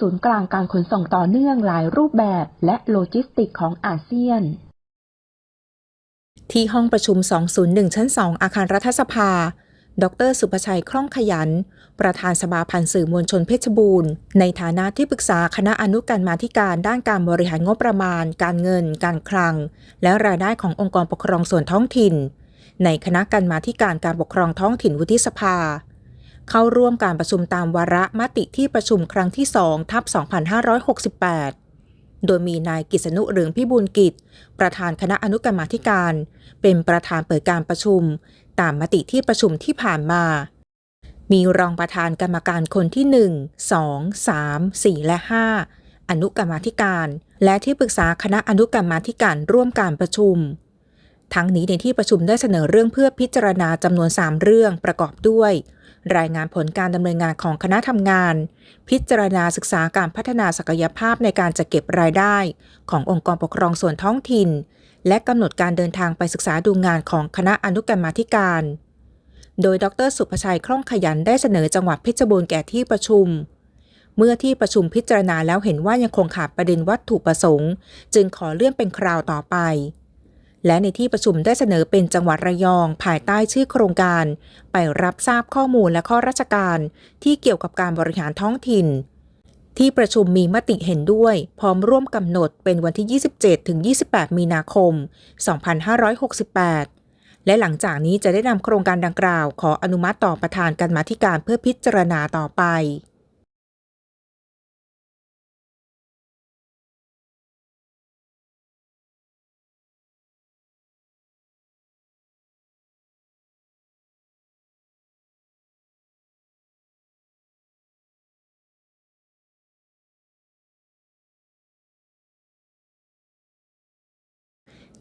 ศูนย์กลางการขนส่งต่อเนื่องหลายรูปแบบและโลจิสติกของอาเซียน ที่ห้องประชุม 201 ชั้น 2 อาคารรัฐสภา ดร สุภชัย คล่องขยัน ประธานสภาพันธ์สื่อมวลชนเพชรบูรณ์ ในฐานะที่ปรึกษาคณะอนุกรรมาธิการด้านการบริหารงบประมาณ การเงิน การคลัง และรายได้ขององค์กรปกครองส่วนท้องถิ่น ในคณะกรรมาธิการการปกครองท้องถิ่นวุฒิสภา เข้าร่วมการประชุมตามวาระมติที่ประชุมครั้งที่2ทับ2568 โดยมีนายกิษณุเหลืองพิบูลกิจ ประธานคณะอนุกรรมาธิการ เป็นประธานเปิดการประชุม ตามมติที่ประชุมที่ผ่านมา มีรองประธานกรรมการคนที่ 1 2 3 4 และ 5 อนุกรรมาธิการ และที่ปรึกษาคณะอนุกรรมาธิการร่วมการประชุมทั้งนี้ในที่ประชุมได้เสนอเรื่องเพื่อพิจารณาจำนวน 3 เรื่องประกอบด้วย รายงานผลการดำเนินงานของคณะทำงาน พิจารณาศึกษาการพัฒนาศักยภาพในการจัดเก็บรายได้ ขององค์กรปกครองส่วนท้องถิ่น และกำหนดการเดินทางไปศึกษาดูงานของคณะอนุกรรมาธิการ โดยดรสุภชัยคล่องขยันได้เสนอจังหวัดเพชรบูรณ์แก่ที่ประชุม เมื่อที่ประชุมพิจารณาแล้วเห็นว่ายังคงขาดประเด็นวัตถุประสงค์ จึงขอเลื่อนเป็นคราวต่อไป และในที่ประชุมได้เสนอเป็นจังหวัดระยองภายใต้ชื่อโครงการ ไปรับทราบข้อมูลและข้อราชการ ที่เกี่ยวกับการบริหารท้องถิ่น ที่ประชุมมีมติเห็นด้วย พร้อมร่วมกำหนดเป็นวันที่ 27 ถึง 28 มีนาคม 2568 และหลังจากนี้จะได้นำโครงการดังกล่าว ขออนุมัติต่อประธานการมาธิการเพื่อพิจารณาต่อไป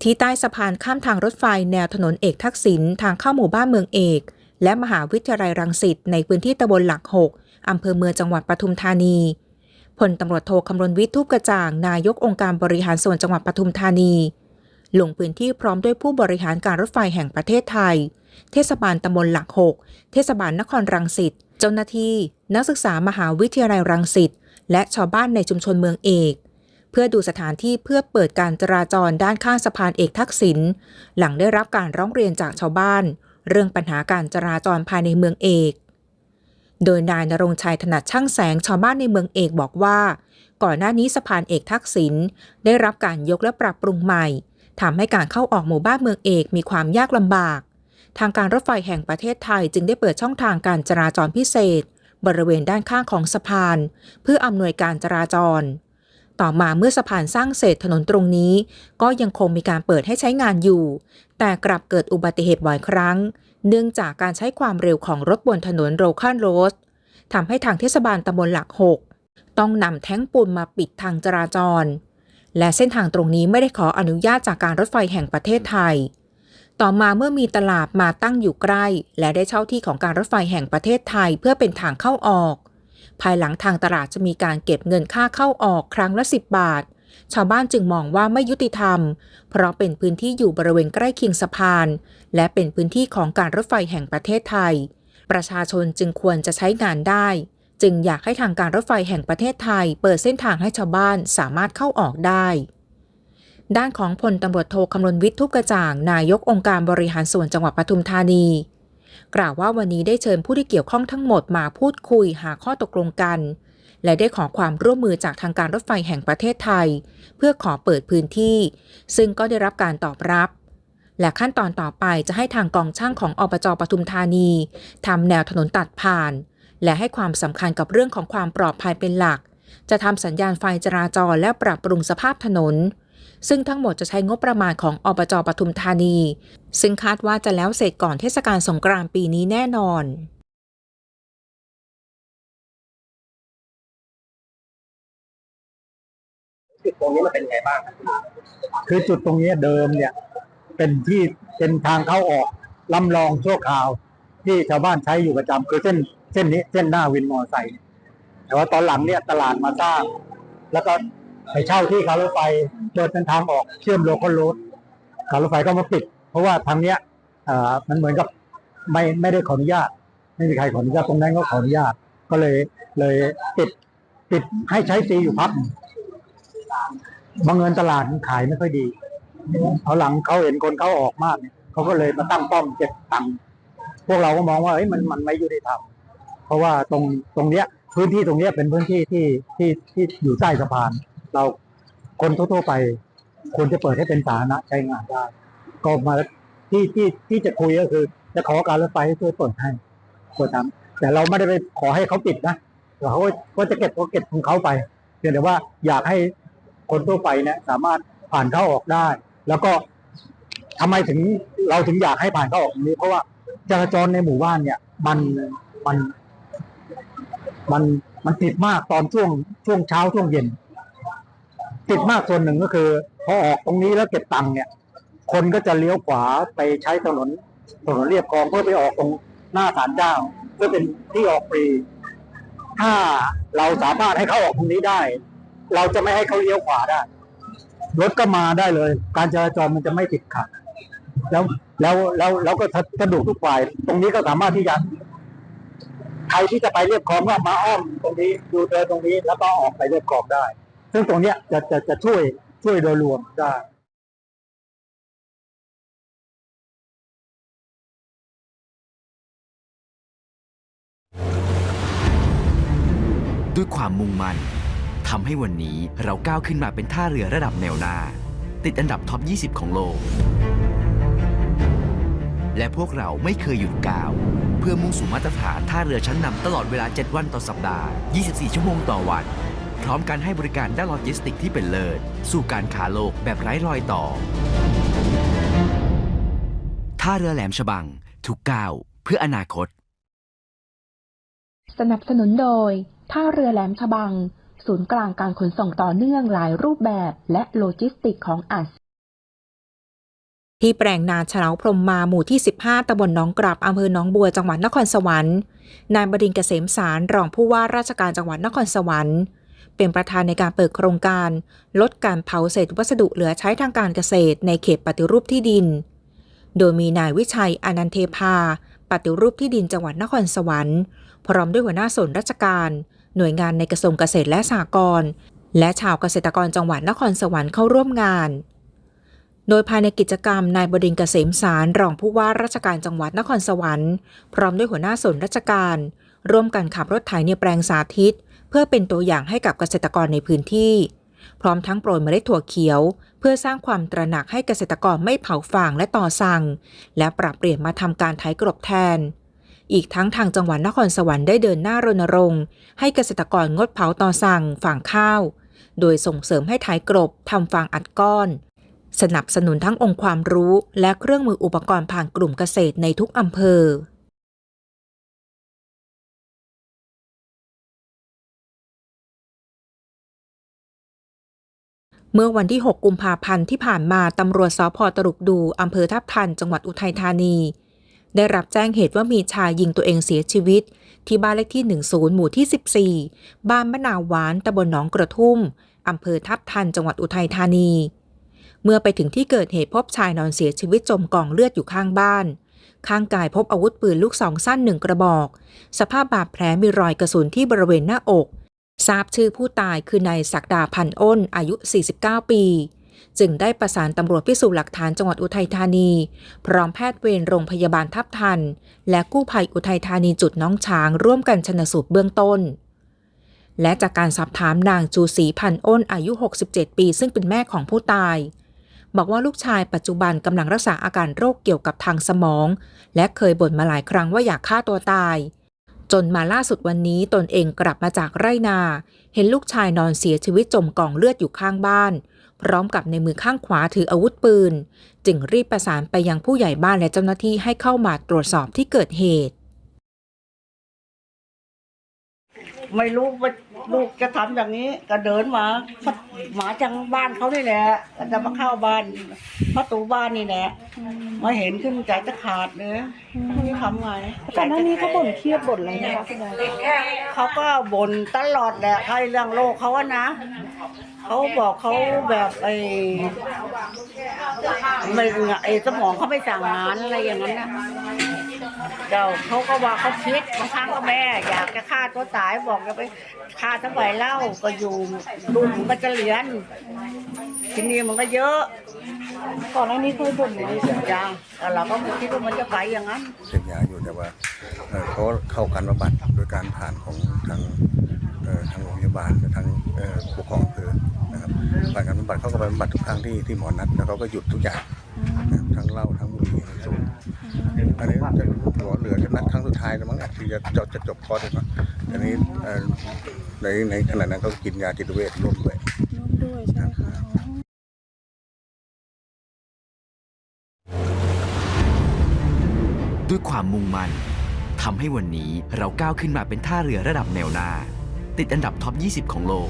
ที่ใต้สะพานข้ามทางรถไฟแนวถนนเอกทักษิณทางเข้าหมู่บ้านเมืองเอก และมหาวิทยาลัยรังสิตในพื้นที่ตำบลหลักหกอำเภอเมืองจังหวัดปทุมธานีพลตำรวจโทคำรณวิทย์ทูปกระจ่าง นายกองค์การบริหารส่วนจังหวัดปทุมธานี ลงพื้นที่พร้อมด้วยผู้บริหารการรถไฟแห่งประเทศไทย เทศบาลตำบลหลักหกเทศบาลนครรังสิต เจ้าหน้าที่ นักศึกษามหาวิทยาลัยรังสิต และชาวบ้านในชุมชนเมืองเอก เพื่อดูสถานที่เพื่อเปิดการจราจรด้านข้างสะพานเอกทักษิณหลังได้รับการร้องเรียนจากชาวบ้าน เรื่องปัญหาการจราจรภายในเมืองเอก โดยนายนรงชัยถนัดช่างแสงชาวบ้านในเมืองเอกบอกว่า ก่อนหน้านี้สะพานเอกทักษิณได้รับการยกและปรับปรุงใหม่ทำให้การเข้าออกหมู่บ้านเมืองเอกมีความยากลำบาก ทางการรถไฟแห่งประเทศไทยจึงได้เปิดช่องทางการจราจรพิเศษ บริเวณด้านข้างของสะพาน เพื่ออำนวยการจราจร ต่อมาเมื่อสะพานสร้างเสร็จถนนตรงนี้ ก็ยังคงมีการเปิดให้ใช้งานอยู่ แต่กลับเกิดอุบัติเหตุบ่อยครั้ง เนื่องจากการใช้ความเร็วของรถบนถนนโรคันโรสทำให้ทางเทศบาลตำบลหลักหกต้องนำแท้งปูนมาปิดทางจราจร และเส้นทางตรงนี้ไม่ได้ขออนุญาตจากการรถไฟแห่งประเทศไทย ต่อมาเมื่อมีตลาดมาตั้งอยู่ใกล้ และได้เช่าที่ของการรถไฟแห่งประเทศไทยเพื่อเป็นทางเข้าออก ภายหลังทางตลาดจะมีการเก็บเงินค่าเข้าออกครั้งละ 10 บาท ชาวบ้านจึงมองว่าไม่ยุติธรรม เพราะเป็นพื้นที่อยู่บริเวณใกล้เคียงสะพาน และเป็นพื้นที่ของการรถไฟแห่งประเทศไทย ประชาชนจึงควรจะใช้งานได้ จึงอยากให้ทางการรถไฟแห่งประเทศไทย เปิดเส้นทางให้ชาวบ้านสามารถเข้าออกได้ด้านของพลตำรวจโทคำรณวิทย์ทุกกระจ่าง นายกองค์การบริหารส่วนจังหวัดปทุมธานี กล่าวว่าวันนี้ได้เชิญผู้ที่เกี่ยวข้องทั้งหมดมาพูดคุยหาข้อตกลงกัน และได้ขอความร่วมมือจากทางการรถไฟแห่งประเทศไทย เพื่อขอเปิดพื้นที่ ซึ่งก็ได้รับการตอบรับ และขั้นตอนต่อไปจะให้ทางกองช่างของอบจปทุมธานีทำแนวถนนตัดผ่าน และให้ความสำคัญกับเรื่องของความปลอดภัยเป็นหลัก จะทำสัญญาณไฟจราจรและปรับปรุงสภาพถนน ซึ่งทั้งหมดจะใช้งบประมาณของอบจปทุมธานี ซึ่งคาดว่าจะแล้วเสร็จก่อนเทศกาลสงกรานต์ปีนี้แน่นอนจุดตรงนี้มันเป็นไงบ้างครับคือจุดตรงนี้เดิมเนี่ย เป็นที่เป็นทางเข้าออกลำลองชั่วคราว ที่ชาวบ้านใช้อยู่ประจำคือเส้นเส้นนี้เส้นหน้าวินมอเตอร์ไซค์แต่ว่าตอนหลังเนี่ยตลาดมาสร้าง แล้วก็ ไปเช่าที่การรถไฟเปิดเป็นทางออกเชื่อมโลคอลโรดการรถไฟก็มาปิด เพราะว่าทางเนี้ยมันเหมือนกับไม่ไม่ได้ขออนุญาต ไม่มีใครขออนุญาตตรงนั้นก็ขออนุญาต ก็เลยเลยปิดปิดให้ใช้ฟรีอยู่พักบางเงินตลาดขายไม่ค่อยดีเอาหลังเขาเห็นคนเขาออกมากเนี่ยเขาก็เลยมาตั้งป้อมเก็บตังค์พวกเราก็มองว่าเฮ้ยมันมันไม่ยุติธรรมเพราะว่าตรงตรงเนี้ยพื้นที่ตรงเนี้ยเป็นพื้นที่ที่ที่ที่อยู่ใต้สะพาน เราคนทั่วๆไปควรจะเปิดให้เป็นสาธารณะใช้งานได้ ก็มาที่ที่ที่จะคุยก็คือ จะขอการรถไฟให้ช่วยเปิดให้เปิดทำแต่เราไม่ได้ไปขอให้เขาปิดนะเขาก็จะเก็บก็เก็บของเขาไปเพียงแต่ว่าอยากให้คนทั่วไปเนี่ยสามารถผ่านเข้าออกได้ แล้วก็ทำไมถึงเราถึงอยากให้ผ่านเข้าออกนี้ เพราะว่าจราจรในหมู่บ้านเนี่ย มันมันมันมันติดมากตอนช่วงช่วงเช้าช่วงเย็น ติดมากส่วนหนึ่งก็คือ พอออกตรงนี้แล้วเก็บตังค์เนี่ย คนก็จะเลี้ยวขวาไปใช้ถนนถนนเรียบคลองเพื่อไปออกตรงหน้าศาลเจ้าเพื่อเป็นที่ออกฟรี ถ้าเราสามารถให้เขาออกตรงนี้ได้ เราจะไม่ให้เขาเลี้ยวขวาได้รถก็มาได้เลย การจราจรมันจะไม่ติดขัด แล้วแล้วแล้วเราก็สะดวกทุกฝ่าย ตรงนี้ก็สามารถที่จะใครที่จะไปเรียบคลองก็มาอ้อมตรงนี้ดูเดินตรงนี้แล้วก็ออกไปเรียบคลองได้ ซึ่งตรงเนี้ยจะจะจะช่วยช่วยโดยรวมได้ด้วยความมุ่งมั่นทำให้วันนี้เราก้าวขึ้นมาเป็นท่าเรือระดับแนวหน้า ติดอันดับท็อป 20 ของโลก และพวกเราไม่เคยหยุดก้าว เพื่อมุ่งสู่มาตรฐานท่าเรือชั้นนำตลอดเวลา 7 วันต่อสัปดาห์ 24 ชั่วโมงต่อวัน พร้อมการให้บริการด้านโลจิสติกที่เป็นเลิศ สู่การค้าโลกแบบไร้รอยต่อ ท่าเรือแหลมฉบัง ทุกก้าวเพื่ออนาคต สนับสนุนโดย ท่าเรือแหลมฉบัง ศูนย์กลางการขนส่งต่อเนื่องหลายรูปแบบและโลจิสติกของอาเซียนที่แปลงนาเฉลาพรหมมาหมู่ที่ 15 ตำบลหนองกราบอำเภอหนองบัว จังหวัดนครสวรรค์ นายบดินทร์เกษมสาร รองผู้ว่าราชการจังหวัดนครสวรรค์ เป็นประธานในการเปิดโครงการ ลดการเผาเศษวัสดุเหลือใช้ทางการเกษตรในเขตปฏิรูปที่ดิน โดยมีนายวิชัยอนันเทพา ปฏิรูปที่ดินจังหวัดนครสวรรค์ พร้อมด้วยหัวหน้าส่วนราชการ หน่วยงานในกระทรวงเกษตรและสหกรณ์และชาวเกษตรกรจังหวัดนครสวรรค์เข้าร่วมงาน โดยภายในกิจกรรมนายบดินเกษมสารรองผู้ว่าราชการจังหวัดนครสวรรค์ พร้อมด้วยหัวหน้าส่วนราชการ ร่วมกันขับรถไถในแปลงสาธิต เพื่อเป็นตัวอย่างให้กับเกษตรกรในพื้นที่ พร้อมทั้งโปรยเมล็ดถั่วเขียว เพื่อสร้างความตระหนักให้เกษตรกรไม่เผาฟางและต่อสั่ง และปรับเปลี่ยนมาทำการไถกรบแทน อีกทั้งทางจังหวัดนครสวรรค์ได้เดินหน้ารณรงค์ ให้เกษตรกรงดเผาต่อสั่งฝางข้าว โดยส่งเสริมให้ไถกรบทำฟางอัดก้อน สนับสนุนทั้งองค์ความรู้และเครื่องมืออุปกรณ์ผ่านกลุ่มเกษตรในทุกอำเภอ เมื่อวันที่ 6 กุมภาพันธ์ที่ผ่านมาตำรวจสพตรุกดูอำเภอทับทัน จังหวัดอุทัยธานี ได้รับแจ้งเหตุว่ามีชายยิงตัวเองเสียชีวิต ที่บ้านเลขที่ 10 หมู่ที่ 14 บ้านมะนาวหวานตำบลหนองกระทุ่มอำเภอทับทัน จังหวัดอุทัยธานี เมื่อไปถึงที่เกิดเหตุพบชายนอนเสียชีวิตจมกองเลือดอยู่ข้างบ้าน ข้างกายพบอาวุธปืนลูกซองสั้นหนึ่งกระบอก สภาพบาดแผลมีรอยกระสุนที่บริเวณหน้าอก ทราบชื่อผู้ตายคือนายศักดาพันอ้น อายุ 49 ปี จึงได้ประสานตำรวจพิสูจน์หลักฐานจังหวัดอุทัยธานี พร้อมแพทย์เวรโรงพยาบาลทับทัน และกู้ภัยอุทัยธานีจุดน้องช้างร่วมกันชนสูตรเบื้องต้น และจากการสอบถามนางจูศรีพันอ้นอายุ 67 ปี ซึ่งเป็นแม่ของผู้ตายบอกว่าลูกชายปัจจุบันกำลังรักษาอาการโรคเกี่ยวกับทางสมอง และเคยบ่นมาหลายครั้งว่าอยากฆ่าตัวตาย จนมาล่าสุดวันนี้ตนเองกลับมาจากไร่นา เห็นลูกชายนอนเสียชีวิตจมกองเลือดอยู่ข้างบ้าน พร้อมกับในมือข้างขวาถืออาวุธปืน จึงรีบประสานไปยังผู้ใหญ่บ้านและเจ้าหน้าที่ให้เข้ามาตรวจสอบที่เกิดเหตุ ไม่รู้ว่าลูกจะทำอย่างนี้ ก็เดินมาหมาจังบ้านเขานี่แหละก็จะมาเข้าบ้านประตูบ้านนี่แหละมาเห็นขึ้นใจจะขาดเลยไม่ทำไงก่อนหน้านี้เขาบ่นเครียดบ่นอะไรไหมคะคุณยายเขาก็บ่นตลอดแหละใครเรื่องโลกเขาอะนะเขาบอกเขาแบบไอ้ไม่ไอ้สมองเขาไม่สั่งงานอะไรอย่างนั้นนะ เดี๋ยวเขาก็ว่าเขาคิดบางครั้งก็แม่ อยากจะฆ่าตัวตายบอกจะไปฆ่าทำไมเล่าก็อยู่ลูกมันก็จะเรียนทีนี้มันก็เยอะก่อนหน้านี้เคยบ่นไหมจังแต่เราก็ไม่คิดว่ามันจะไปอย่างนั้นเสพยาอยู่แต่ว่าเอ่อเขาเข้าการบำบัดโดยการผ่านของทางเอ่อทางโรงพยาบาลทางเอ่อผู้ปกครองอำเภอนะครับผ่านการบำบัดเขาก็ไปบำบัดทุกครั้งที่ที่หมอนัดแล้วเขาก็หยุดทุกอย่างนะครับทั้งเหล้าทั้งบุหรี่ทั้งสูบ อันนี้จะหมอเหลือจะนัดครั้งสุดท้ายแล้วมั้งอาจจะจะจะจบคอร์สเลยมั้งอันนี้เอ่อในในขณะนั้นเขากินยาจิตเวชร่วมด้วย ร่วมด้วยใช่ไหมคะด้วยความมุ่งมั่นทำให้วันนี้เราก้าวขึ้นมาเป็นท่าเรือระดับแนวหน้า ติดอันดับท็อป 20 ของโลก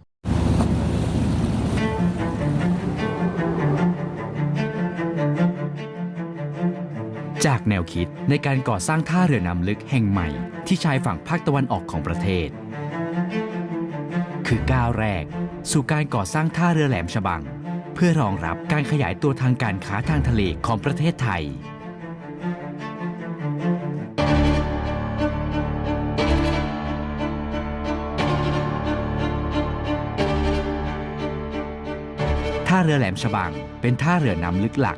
จากแนวคิดในการก่อสร้างท่าเรือน้ำลึกแห่งใหม่ ที่ชายฝั่งภาคตะวันออกของประเทศ คือก้าวแรก สู่การก่อสร้างท่าเรือแหลมฉบัง เพื่อรองรับการขยายตัวทางการค้าทางทะเลของประเทศไทยท่าเรือแหลมฉบังเป็นท่าเรือน้ำลึกหลัก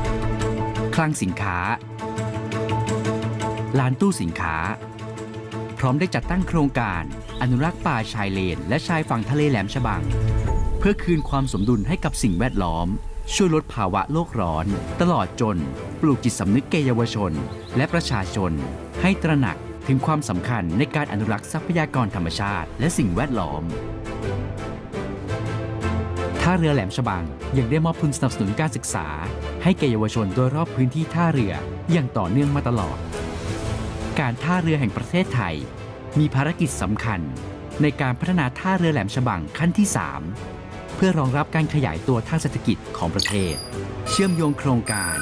คลังสินค้า ลานตู้สินค้า พร้อมได้จัดตั้งโครงการ อนุรักษ์ป่าชายเลน และชายฝั่งทะเลแหลมฉบัง เพื่อคืนความสมดุลให้กับสิ่งแวดล้อม ช่วยลดภาวะโลกร้อน ตลอดจน ปลูกจิตสำนึกแก่เยาวชน และประชาชน ให้ตระหนักถึงความสำคัญในการอนุรักษ์ทรัพยากรธรรมชาติ และสิ่งแวดล้อมท่าเรือแหลมฉบังยังได้มอบทุนสนับสนุนการศึกษา ให้แก่เยาวชนโดยรอบพื้นที่ท่าเรืออย่างต่อเนื่องมาตลอด การท่าเรือแห่งประเทศไทย มีภารกิจสำคัญในการพัฒนาท่าเรือแหลมฉบังขั้นที่ 3 เพื่อรองรับการขยายตัวทางเศรษฐกิจของประเทศ เชื่อมโยงโครงการ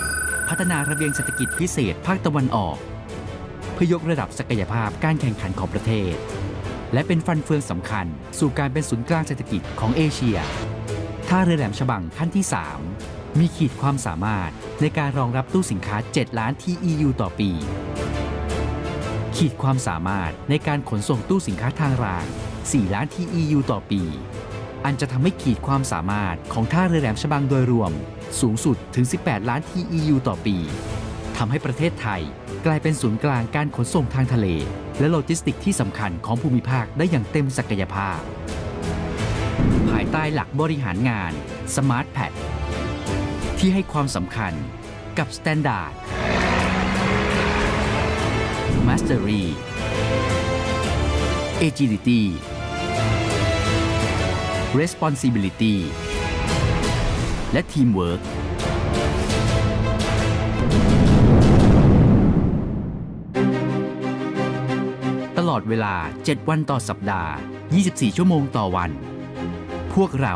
พัฒนาระเบียงเศรษฐกิจพิเศษภาคตะวันออก เพื่อยกระดับศักยภาพการแข่งขันของประเทศ และเป็นฟันเฟืองสำคัญ สู่การเป็นศูนย์กลางเศรษฐกิจของเอเชีย ท่าเรือแหลมฉบังขั้นที่ 3 มีขีดความสามารถในการรองรับตู้สินค้า 7 ล้าน TEU ต่อปี ขีดความสามารถในการขนส่งตู้สินค้าทางราง 4 ล้าน TEU ต่อปี อันจะทำให้ขีดความสามารถของท่าเรือแหลมฉบังโดยรวม สูงสุดถึง 18 ล้าน TEU ต่อปีทำให้ประเทศไทยกลายเป็นศูนย์กลางการขนส่งทางทะเล และโลจิสติกที่สำคัญของภูมิภาคได้อย่างเต็มศักยภาพ ภายใต้หลักบริหารงาน Smart p a d ที่ให้ความสำคัญกับ Standard Mastery Agility Responsibility และ Teamwork ตลอดเวลา 7 วันต่อสัปดาห์ 24 ชั่วโมงต่อวัน พวกเรา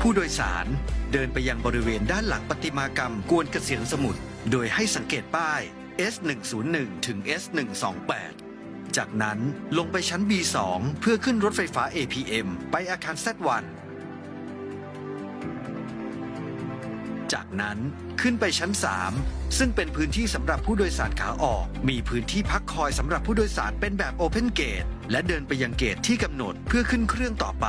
ผู้โดยสารเดินไปยังบริเวณด้านหลังประติมากรรมกวนเกษียณสมุทรโดยให้สังเกตป้าย S101 ถึง S128 จากนั้นลงไปชั้น B2 เพื่อขึ้นรถไฟฟ้า APM ไปอาคาร Z1 จากนั้นขึ้นไปชั้น 3 ซึ่งเป็นพื้นที่สำหรับผู้โดยสารขาออก มีพื้นที่พักคอยสำหรับผู้โดยสารเป็นแบบ Open Gate และเดินไปยังเกตที่กำหนดเพื่อขึ้นเครื่องต่อไป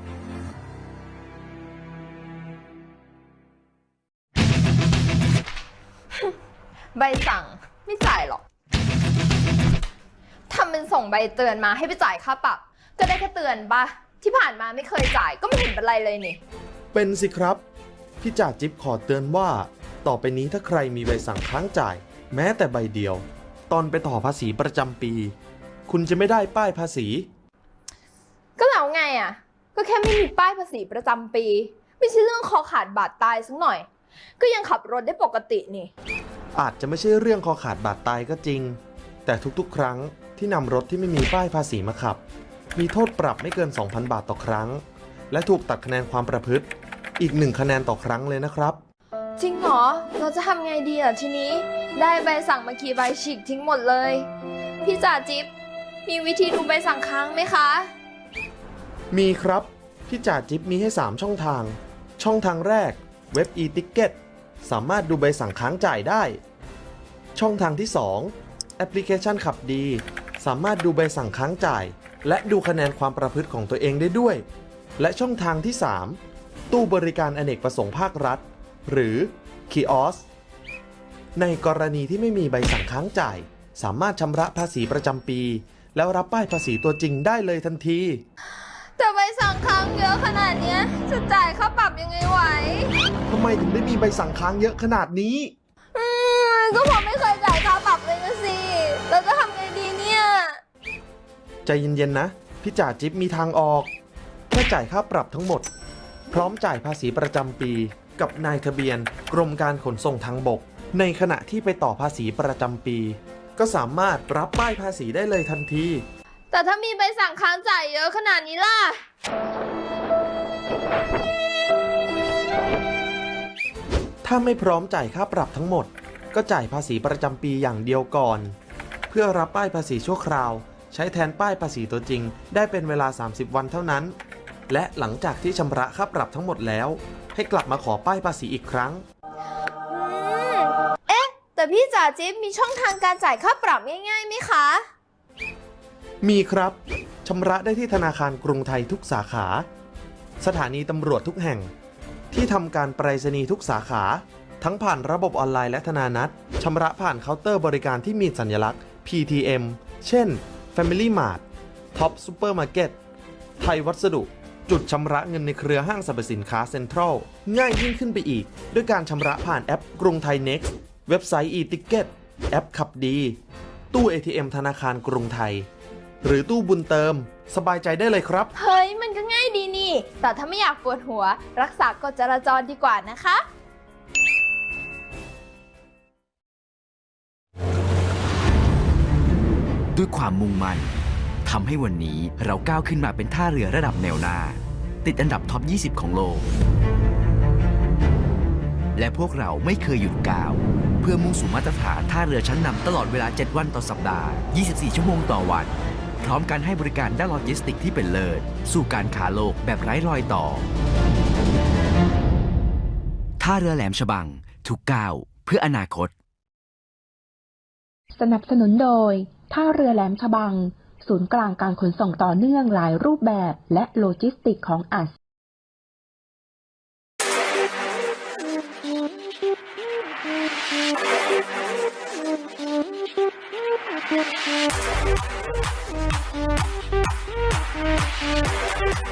ใบสั่งไม่จ่ายหรอกทำเป็นส่งใบเตือนมาให้ไปจ่ายค่าปรับ ก็ได้แค่เตือนปะที่ผ่านมาไม่เคยจ่ายก็ไม่เห็นเป็นไรเลยนี่ เป็นสิครับ พี่จ่าจิ๊บขอเตือนว่า ต่อไปนี้ถ้าใครมีใบสั่งค้างจ่าย แม้แต่ใบเดียว ตอนไปต่อภาษีประจำปี คุณจะไม่ได้ป้ายภาษี ก็แล้วไงอะ ก็แค่ไม่มีป้ายภาษีประจำปี ไม่ใช่เรื่องคอขาดบาดตายสักหน่อย ก็ยังขับรถได้ปกตินี่ อาจจะไม่ใช่เรื่องคอขาดบาดตายก็จริง แต่ทุกๆ ครั้งที่นำรถที่ไม่มีป้ายภาษีมาขับ มีโทษปรับไม่เกิน 2,000 บาทต่อครั้ง และถูกตัดคะแนนความประพฤติ อีกหนึ่งคะแนนต่อครั้งเลยนะครับ จริงเหรอ เราจะทำไงดีอะทีนี้ ได้ใบสั่งมากี่ใบฉีกทิ้งหมดเลย พี่จ่าจิ๊บมีวิธีดูใบสั่งค้างไหมคะ มีครับ พี่จ่าจิ๊บมีให้ 3 ช่องทาง ช่องทางแรกเว็บ e-ticket สามารถดูใบสั่งค้างจ่ายได้ ช่องทางที่ 2 แอปพลิเคชันขับดี สามารถดูใบสั่งค้างจ่าย และดูคะแนนความประพฤติของตัวเองได้ด้วย และช่องทางที่ 3 ตู้บริการอเนกประสงค์ภาครัฐ หรือ Kiosk ในกรณีที่ไม่มีใบสั่งค้างจ่าย สามารถชำระภาษีประจำปี แล้วรับป้ายภาษีตัวจริงได้เลยทันที แต่ใบสั่งค้างเยอะขนาดเนี้ยจะจ่ายค่าปรับยังไงไหว ทำไมถึงได้มีใบสั่งค้างเยอะขนาดนี้ อืมก็ผมไม่เคยจ่ายค่าปรับเลยนะสิเราจะทำไงดีเนี่ย ใจเย็นๆนะ พี่จ่าจิ๊บมีทางออกแค่จ่ายค่าปรับทั้งหมด พร้อมจ่ายภาษีประจำปี กับนายทะเบียน กรมการขนส่งทางบก ในขณะที่ไปต่อภาษีประจำปี ก็สามารถรับป้ายภาษีได้เลยทันที แต่ถ้ามีใบสั่งค้างจ่ายเยอะขนาดนี้ล่ะ ถ้าไม่พร้อมจ่ายค่าปรับทั้งหมด ก็จ่ายภาษีประจำปีอย่างเดียวก่อน เพื่อรับป้ายภาษีชั่วคราว ใช้แทนป้ายภาษีตัวจริง ได้เป็นเวลา 30 วันเท่านั้น และหลังจากที่ชำระค่าปรับทั้งหมดแล้ว ให้กลับมาขอป้ายภาษีอีกครั้งอืมเอ๊ะ แต่พี่จ่าจิ๊บมีช่องทางการจ่ายค่าปรับง่ายๆไหมคะ มีครับชำระได้ที่ธนาคารกรุงไทยทุกสาขา สถานีตำรวจทุกแห่ง ที่ทำการไปรษณีย์ทุกสาขา ทั้งผ่านระบบออนไลน์และธนานัตชำระผ่านเคาน์เตอร์บริการที่มีสัญลักษณ์ PTM เช่น Family Mart Top Supermarket ไทยวัสดุ จุดชำระเงินในเครือห้างสรรพสินค้าเซ็นทรัลง่ายยิ่งขึ้นไปอีก ด้วยการชำระผ่านแอปกรุงไทย Next เว็บไซต์ e-ticket แอปขับดี ตู้ ATM ธนาคารกรุงไทย หรือตู้บุญเติม สบายใจได้เลยครับ เฮ้ย มันก็ง่ายดีนี่ แต่ถ้าไม่อยากปวดหัว รักษากฎจราจรดีกว่านะคะ ด้วยความมุ่งมั่นทำให้วันนี้เราก้าวขึ้นมาเป็นท่าเรือระดับแนวหน้า ติดอันดับท็อป 20 ของโลก และพวกเราไม่เคยหยุดก้าว เพื่อมุ่งสู่มาตรฐานท่าเรือชั้นนำตลอดเวลา 7 วันต่อสัปดาห์ 24 ชั่วโมงต่อวัน พร้อมการให้บริการด้านโลจิสติกที่เป็นเลิศ สู่การขาโลกแบบไร้รอยต่อ ท่าเรือแหลมฉบัง ทุกก้าวเพื่ออนาคต สนับสนุนโดย ท่าเรือแหลมฉบัง ศูนย์กลางการขนส่งต่อเนื่องหลายรูปแบบและโลจิสติกของอาเซียน Thank you.